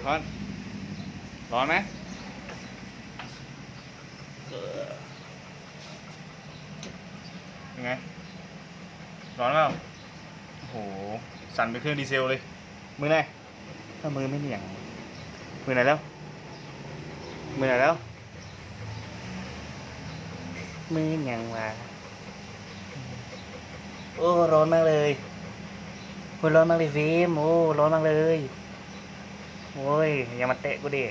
บคอน ร้อนไหมยังไง ร้อนเปล่าโอ้โห สั่นไปนเครื่องดีเซลเลย มือไหนถ้ามือไม่เหนียง มือไหนแล้ว มือไหนแล้ว มือเหนียงว่ะโอ้ ร้อนมากเลยโอ้ยร้อนมากเลยฟิล์มโอ้ ร้อนมากเลย โอ้ย อย่ามาเตะกูดิ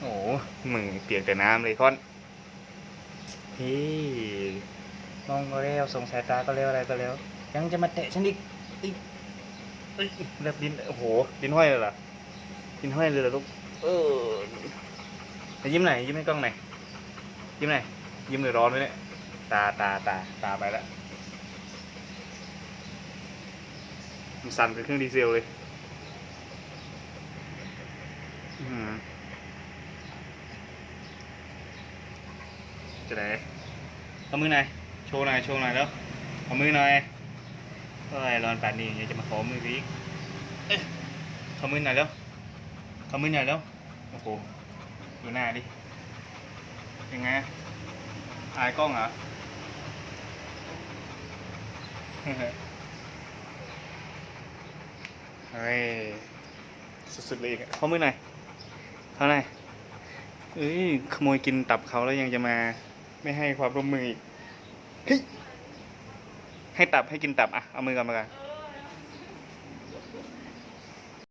โอ้โหมือเปียกแต่น้ำเลยค่อนเฮ้ยมองก็เร็วส่งสายตาก็เร็วอะไรก็เร็ว ยังจะมาเตะฉันอีกอีกเอ้ยเล็บดินโอ้โหดินห้อยเลยเหรอดินห้อยเลยเหรอลูกเออแต่ยิ้มไหนอยยิ้มให้กล้องหน่อยยิ้มไหนอยยิ้มเลยร้อนเลยเนี่ยตาตาตาตาไปแล้วมันสั่นเป็นเครื่องดีเซลเลยอืม จะไหนเอามือหน่อยโชว์หน่อยโชว์หน่อยแล้วเอามือหน่อยเอ้ยรอนแป่านนี้ยังจะมาขอมืออีกเอ๊ะเอามือหน่อยแล้วเอามือหน่อยแล้วโอ้โหดูหน้าดิยังไงอายกล้องเหรอเฮ้ยสุดๆเลยอีกขมือหน่อย เขาหร่เอ้ยขโมยกินตับเขาแล้วยังจะมา ไม่ให้ความร่วมมืออีกเฮ้ยให้ตับให้กินตับอะเอามือกันมากัน